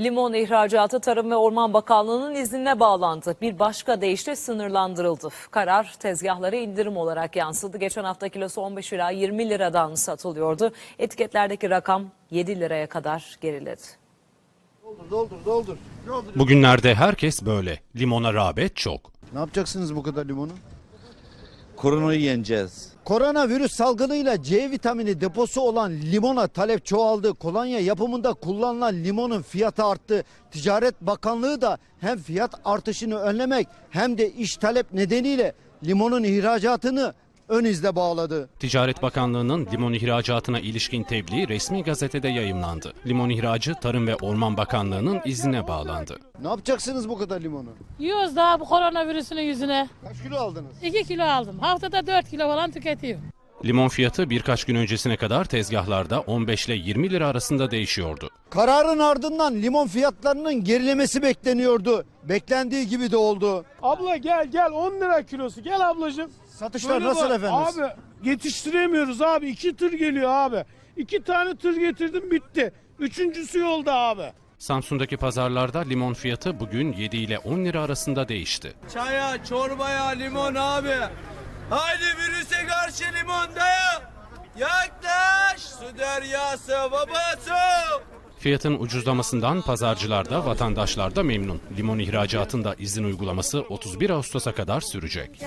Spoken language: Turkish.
Limon ihracatı Tarım ve Orman Bakanlığı'nın iznine bağlandı. Bir başka deyişle sınırlandırıldı. Karar tezgahlara indirim olarak yansıdı. Geçen hafta kilosu 15 ila 20 liradan satılıyordu. Etiketlerdeki rakam 7 liraya kadar geriledi. Doldur doldur. Bugünlerde herkes böyle. Limona rağbet çok. Ne yapacaksınız bu kadar limonu? Koronayı yeneceğiz. Koronavirüs salgınıyla C vitamini deposu olan limona talep çoğaldı. Kolonya yapımında kullanılan limonun fiyatı arttı. Ticaret Bakanlığı da hem fiyat artışını önlemek hem de iş talep nedeniyle limonun ihracatını ön izle bağladı. Ticaret Bakanlığı'nın limon ihracatına ilişkin tebliğ resmi gazetede yayımlandı. Limon ihracı Tarım ve Orman Bakanlığı'nın iznine bağlandı. Ne yapacaksınız bu kadar limonu? Yiyoruz daha bu koronavirüsünün yüzüne. Kaç kilo aldınız? 2 kilo aldım. Haftada 4 kilo falan tüketiyorum. Limon fiyatı birkaç gün öncesine kadar tezgahlarda 15 ile 20 lira arasında değişiyordu. Kararın ardından limon fiyatlarının gerilemesi bekleniyordu. Beklendiği gibi de oldu. Abla gel gel 10 lira kilosu gel ablacığım. Satışlar Böyle nasıl bak, efendim? Abi yetiştiremiyoruz abi iki tır geliyor abi. İki tane tır getirdim bitti. Üçüncüsü yolda abi. Samsun'daki pazarlarda limon fiyatı bugün 7 ile 10 lira arasında değişti. Çaya, çorbaya, limon abi. Haydi virüse karşı limon daya. Yaklaş su deryası babası. Fiyatın ucuzlamasından pazarcılar da vatandaşlar da memnun. Limon ihracatında izin uygulaması 31 Ağustos'a kadar sürecek.